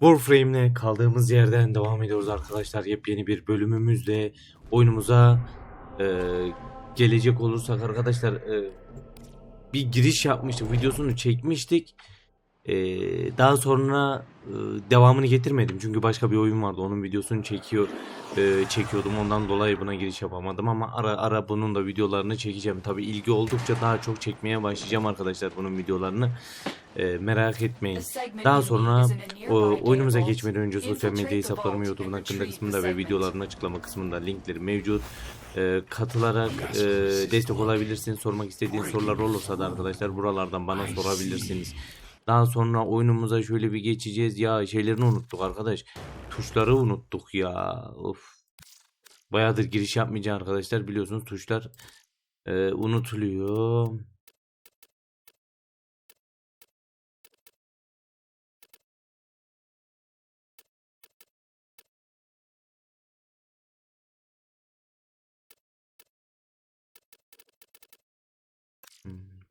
Warframe'le kaldığımız yerden devam ediyoruz arkadaşlar. Yepyeni bir bölümümüzle oyunumuza e, gelecek olursak arkadaşlar e, bir giriş yapmıştık. Videosunu çekmiştik. E, daha sonra e, devamını getirmedim. Çünkü başka bir oyun vardı. Onun videosunu çekiyor e, çekiyordum. Ondan dolayı buna giriş yapamadım ama ara ara bunun da videolarını çekeceğim. Tabi ilgi oldukça daha çok çekmeye başlayacağım arkadaşlar bunun videolarını. E, merak etmeyin. Daha sonra o, oyunumuza geçmeden önce sosyal medya hesaplarımı YouTube'un hakkında kısmında ve videoların açıklama kısmında linkleri mevcut. Ee, katılarak e, destek olabilirsiniz. Sormak istediğiniz sorular olursa da arkadaşlar buralardan bana sorabilirsiniz. Daha sonra oyunumuza şöyle bir geçeceğiz. Ya şeylerini unuttuk arkadaş. Tuşları unuttuk ya. Of. Bayağıdır giriş yapmayacağım arkadaşlar. Biliyorsunuz tuşlar e, unutuluyor.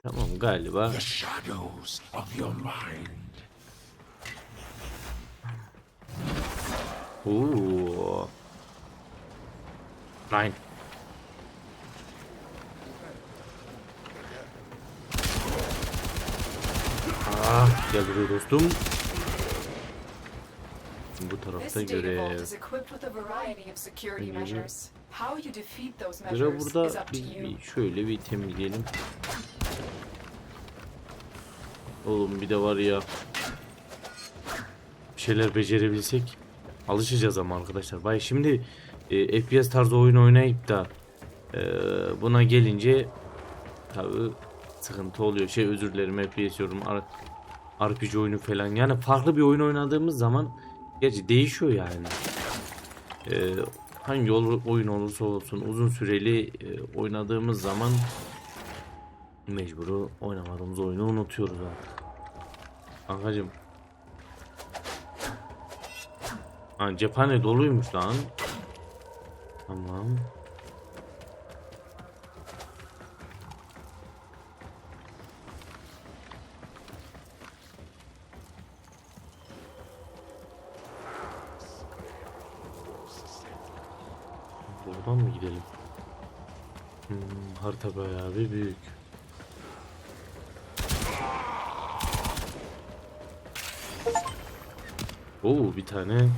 Tamam galiba. the shadows of your mind. Oo. Nine. Ah, gel buraya dostum. Bu tarafta görev. Görev burada bir, bir şöyle bir temizleyelim. Oğlum bir de var ya. Bir şeyler becerebilsek alışacağız ama arkadaşlar. Bay şimdi e, FPS tarzı oyun oynayıp da e, buna gelince tabi sıkıntı oluyor. Şey özür dilerim FPS diyorum. R- RPG oyunu falan. Yani farklı bir oyun oynadığımız zaman gerçi değişiyor yani. E, hangi oyun olursa olsun uzun süreli e, oynadığımız zaman mecburu oynamadığımız oyunu unutuyoruz artık. Kankacım. Ha cephane doluymuş lan. Tamam. Buradan mı gidelim? Hmm, harita bayağı bir büyük. Oo bir tane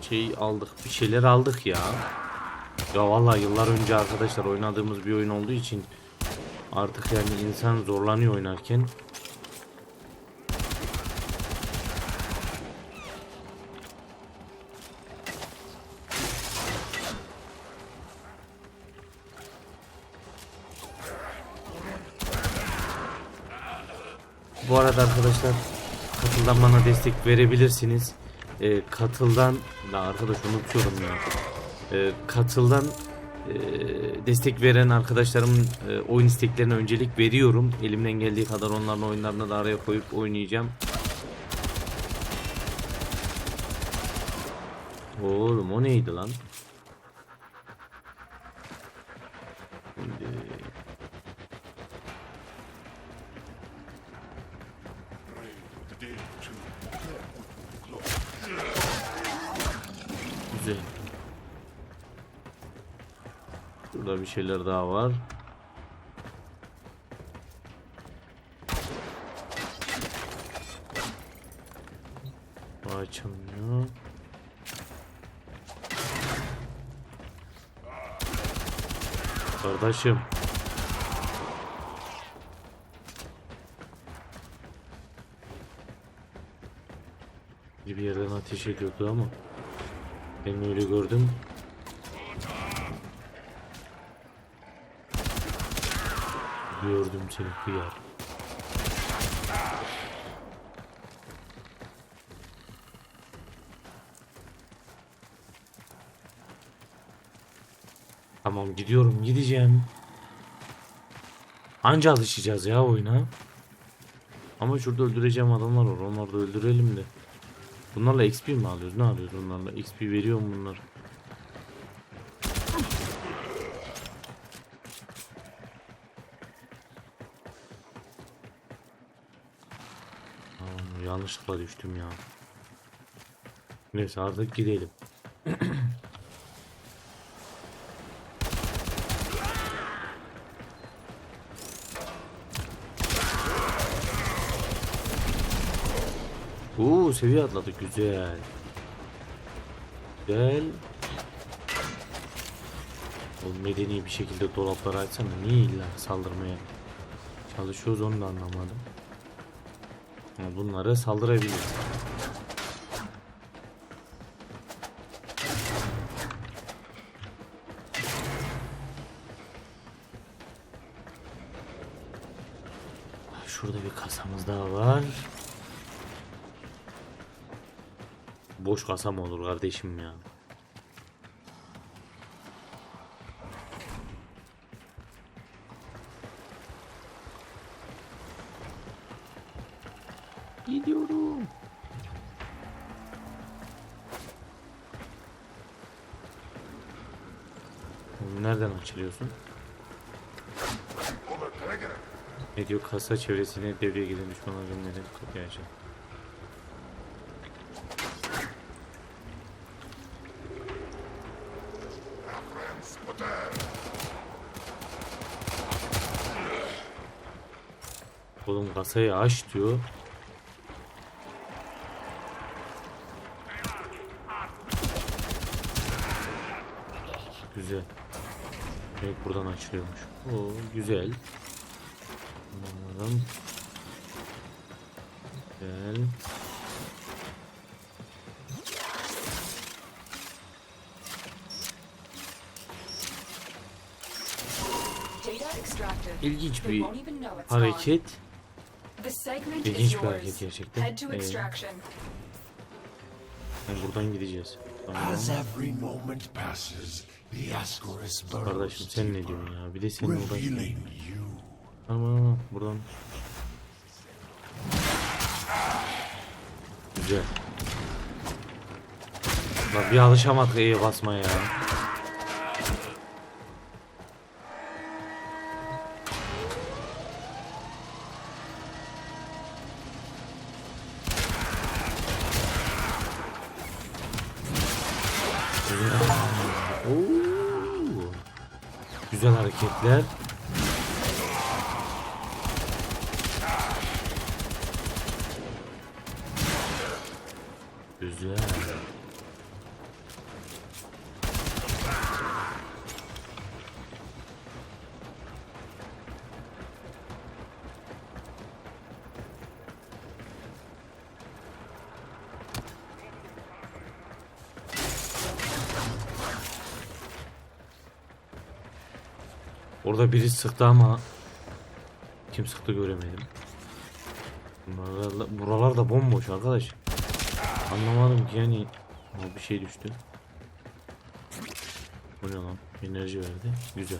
şey aldık. Bir şeyler aldık ya. Ya vallahi yıllar önce arkadaşlar oynadığımız bir oyun olduğu için artık yani insan zorlanıyor oynarken. Bu arada arkadaşlar katıldan bana destek verebilirsiniz. Ee, katıldan da arkadaş unutuyorum ya. Ee, katıldan e, destek veren arkadaşlarımın e, oyun isteklerine öncelik veriyorum. Elimden geldiği kadar onların oyunlarını da araya koyup oynayacağım. Oğlum o neydi lan? Güzel. Burada bir şeyler daha var. Açılmıyor. Kardeşim. Bir yerden ateş ediyordu ama ben öyle gördüm. Gördüm seni hıyar. Tamam gidiyorum gideceğim. Anca alışacağız ya oyuna. Ama şurada öldüreceğim adamlar var. Onları da öldürelim de. Bunlarla XP mi alıyoruz? Ne alıyoruz bunlarla? XP veriyor mu bunlar? Aa, yanlışlıkla düştüm ya. Neyse artık gidelim. Oo seviye atladık güzel. Güzel. O medeni bir şekilde dolapları açsana niye illa saldırmaya çalışıyoruz onu da anlamadım. Ama bunlara saldırabiliriz. Şurada bir kasamız daha var. Boş kasa mı olur kardeşim ya? Gidiyorum. Nereden açılıyorsun? Ne diyor kasa çevresine devreye giren düşmanlar gönderip kapıyı açın. Oğlum kasayı aç diyor. Güzel. Evet buradan açılıyormuş. Oo güzel. Anladım. Güzel. İlginç bir hareket. The segment İlginç is bir hareket yours. gerçekten. Head to Ee. Yani buradan gideceğiz. Tamam. As every moment passes, the Ascaris burrows Kardeşim sen ne diyorsun ya? Bir de senin oradan. Tamam buradan. Güzel. Lan bir alışamadık E'ye basmaya ya. Güzel Orada biri sıktı ama kim sıktı göremedim. Buralar, buralar da bomboş arkadaş. Anlamadım ki yani Ama bir şey düştü. Bu ne lan? Enerji verdi. Güzel.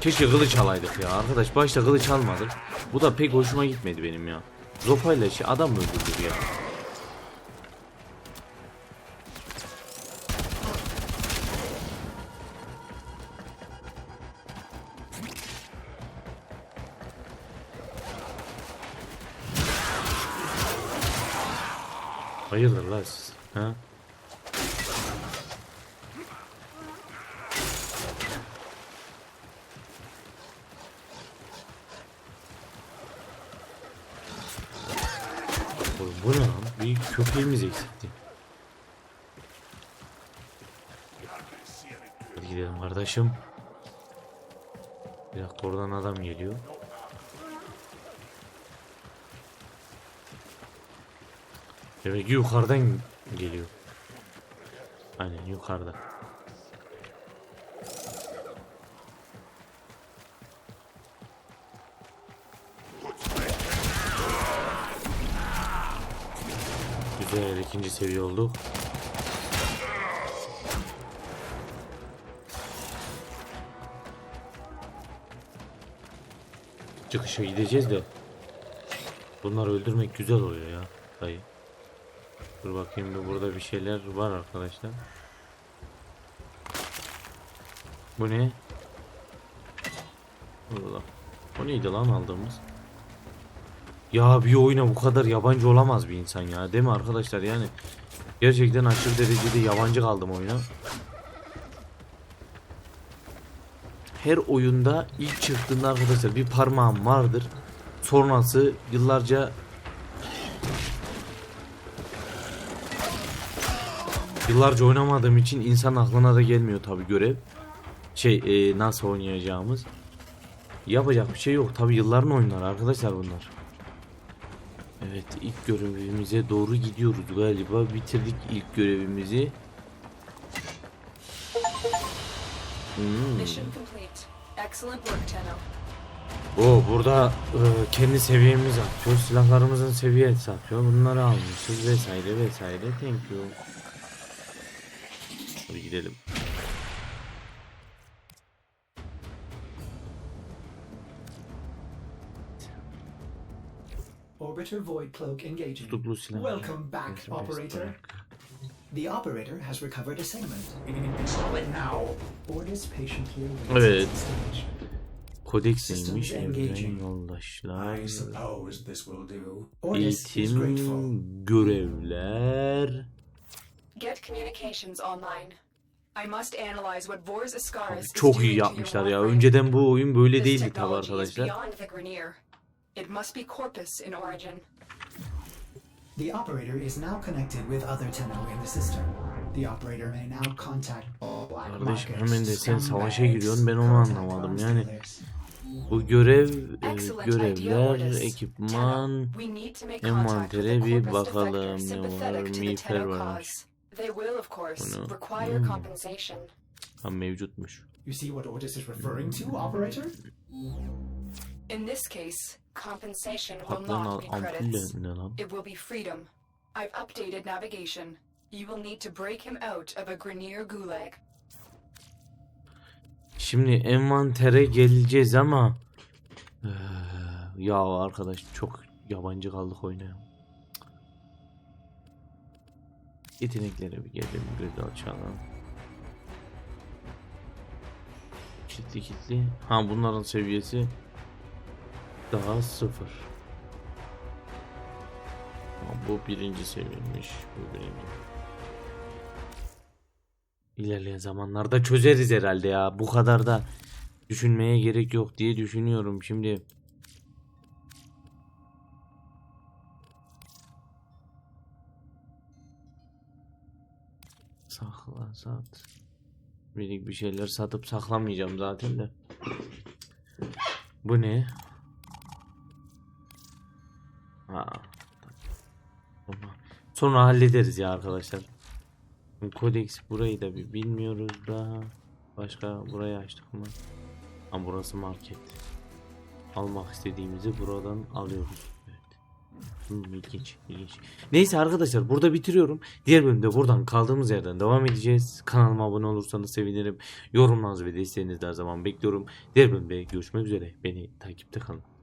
Keşke kılıç alaydık ya. Arkadaş başta kılıç almadık. Bu da pek hoşuma gitmedi benim ya. Zopayla şey adam mı öldürdük ya? Hayırdır lan siz? Ha? Köpeğimiz eksikti. Hadi gidelim kardeşim. Bir dakika oradan adam geliyor. Demek yukarıdan geliyor. Aynen yukarıda. Güzel ikinci seviye olduk. Çıkışa gideceğiz de Bunları öldürmek güzel oluyor ya dayı. Dur bakayım bir burada bir şeyler var arkadaşlar. Bu ne? Allah. O neydi lan aldığımız? Ya bir oyuna bu kadar yabancı olamaz bir insan ya. Değil mi arkadaşlar yani? Gerçekten aşırı derecede yabancı kaldım oyuna. Her oyunda ilk çıktığında arkadaşlar bir parmağım vardır. Sonrası yıllarca Yıllarca oynamadığım için insan aklına da gelmiyor tabi görev. Şey e, nasıl oynayacağımız. Yapacak bir şey yok. Tabi yılların oyunları arkadaşlar bunlar. Evet ilk görevimize doğru gidiyoruz galiba. Bitirdik ilk görevimizi. Hmm. Mission complete. Excellent work, Tenno. O burada e, kendi seviyemiz artıyor. Silahlarımızın seviyesi artıyor. Bunları almışız vesaire vesaire. Thank you. Hadi gidelim. Orbiter Void Cloak engaging. Tutuklu silah. Welcome back, Serbest operator. The operator has recovered a segment. Stop it now. Ordis patiently Evet. Kodeks neymiş? Systems Evren engaging. yoldaşlar. I suppose this will do. Ordis is grateful. Eğitim, görevler. Get communications online. I must analyze what Vor's Ascaris is çok iyi yapmışlar ya. Önceden bu oyun böyle değildi tabi arkadaşlar. It must be Corpus in origin. The operator is now connected with other Tenno in the system. The operator may now contact black Kardeşim, markets, hemen de sen savaşa giriyorsun, ben onu anlamadım. Yani-. Bu görev, e, görevler, ekipman. Envantere bir bakalım ne var. Miğfer course, Bunu- Hmm. Ha mevcutmuş. You see what Ordis is referring to, operator? In this case, compensation will not be credits. It will be freedom. I've updated navigation. You will need to break him out of a Grineer gulag. Şimdi envantere geleceğiz ama ya arkadaş çok yabancı kaldık oyuna. Yeteneklere bir gelelim göz açalım. Kitli kitli. Ha bunların seviyesi daha sıfır. Bu birinci seviyeymiş. Bu birinci. İlerleyen zamanlarda çözeriz herhalde ya. Bu kadar da düşünmeye gerek yok diye düşünüyorum şimdi. Sakla sat. Minik bir şeyler satıp saklamayacağım zaten de. Bu ne? Ha. Sonra hallederiz ya arkadaşlar. Kodeks burayı da bir bilmiyoruz da. Başka burayı açtık mı? Ha burası market. Almak istediğimizi buradan alıyoruz. Evet. Hmm, ilginç, ilginç. Neyse arkadaşlar burada bitiriyorum. Diğer bölümde buradan kaldığımız yerden devam edeceğiz. Kanalıma abone olursanız sevinirim. Yorumlarınızı ve desteğinizi de her zaman bekliyorum. Diğer bölümde görüşmek üzere. Beni takipte kalın.